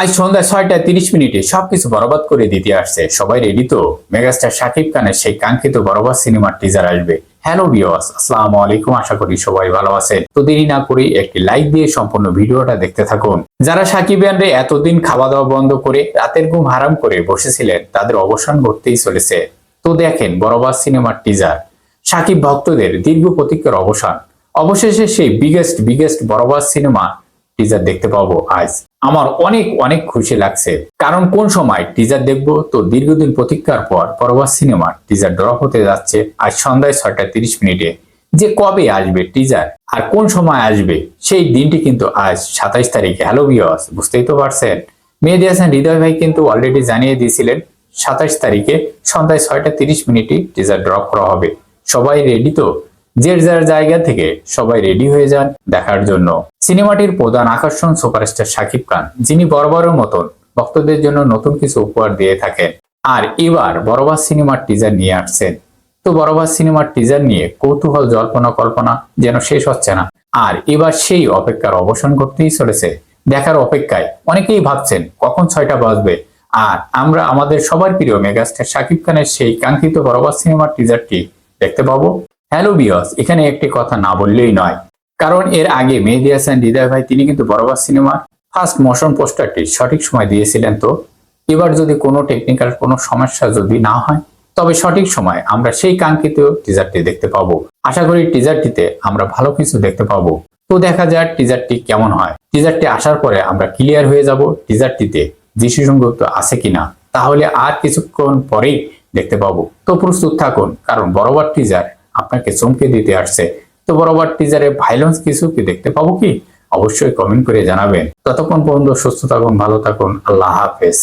আজ সন্ধ্যা ছয়টা তিরিশ মিনিটে সবকিছু বরবাদ করে দিতে আসছে। সবাই রেডি তো? মেগাস্টার শাকিব খানের সেই কাঙ্ক্ষিত বরবাদ সিনেমার টিজার আসবে। হ্যালো বিয়স আসসালামু আলাইকুম। আশা করি সবাই ভালো আছেন। তো দেরি না করে একটি লাইক দিয়ে সম্পূর্ণ ভিডিওটা দেখতে থাকুন। যারা সাকিবিয়ানরে এতদিন খাওয়া দাওয়া বন্ধ করে রাতের ঘুম হারাম করে বসেছিলেন, তাদের অবসান ঘটতেই চলেছে। তো দেখেন বরবাদ সিনেমার টিজার সাকিব ভক্তদের দীর্ঘ প্রতীক্ষার অবসান। অবশেষে সেই biggest biggest Borbaad cinema teaser দেখতে পাবো আজ। আমার অনেক অনেক খুশি লাগছে। কারণ কোন সময় টিজার দেখব তো দীর্ঘদিন প্রতীক্ষার পর পরবাস সিনেমার টিজার ড্রপ হতে যাচ্ছে আজ সন্ধ্যায় ছয়টা তিরিশ মিনিটে। যে কবে আসবে টিজার আর কোন সময় আসবে, সেই দিনটি কিন্তু আজ সাতাইশ তারিখে। হ্যালো বিয়স বুঝতেই তো পারছেন? মেহেদি হাসান, হৃদয় ভাই কিন্তু অলরেডি জানিয়ে দিয়েছিলেন, সাতাইশ তারিখে সন্ধ্যায় ছয়টা তিরিশ মিনিটে টিজার ড্রপ করা হবে। সবাই রেডি তো? যে যার জায়গা থেকে সবাই রেডি হয়ে যান দেখার জন্য। সিনেমাটির প্রধান আকর্ষণ সুপারস্টার শাকিব খান, যিনি বরাবরের মতন ভক্তদের জন্য নতুন কিছু উপহার দিয়ে থাকেন। আর এবার বড়বাস সিনেমার টিজার নিয়ে আসছেন। তো বড়বাস সিনেমার টিজার নিয়ে কৌতূহল, জল্পনা, কল্পনা যেন শেষ হচ্ছে না। আর এবার সেই অপেক্ষার অবসান করতেই চলেছে। দেখার অপেক্ষায় অনেকেই ভাবছেন, কখন ছয়টা বাজবে? আর আমরা, আমাদের সবার প্রিয় মেগাস্টার শাকিব খানের সেই কাঙ্ক্ষিত বড়বাস সিনেমার টিজারটি দেখতে পাবো। হ্যালো বিয়স এখানে একটি কথা না বললেই নয়। কারণ এর আগে মেহেদি হাসান হৃদয় ভাই তিনি কিন্তু বড়বাস সিনেমার ফার্স্ট মোশন পোস্টারটি সঠিক সময় দিয়েছিলেন তো। এবার যদি কোনো টেকনিক্যাল কোনো সমস্যা যদি না হয়, তবে সঠিক সময় আমরা সেই কাঙ্ক্ষিত টিজারটি দেখতে পাবো। আশা করি টিজারটিতে আমরা ভালো কিছু দেখতে পাবো। তো দেখা যাক টিজারটি কেমন হয়। টিজারটি আসার পরে আমরা ক্লিয়ার হয়ে যাব টিজারটিতে যিশু সংযুক্ত আছে কিনা। তাহলে আর কিছুক্ষণ পরেই দেখতে পাবো। তো প্রস্তুত থাকুন, কারণ বরাবর টিজার আপনাকে চমকে দিতে আসছে। তো বরাবর টিজারে ভাইলেন্স কিছু কি দেখতে পাবো কি? অবশ্যই কমেন্ট করে জানাবেন। ততক্ষণ পর্যন্ত সুস্থ থাকুন, ভালো থাকুন, আল্লাহ হাফেজ।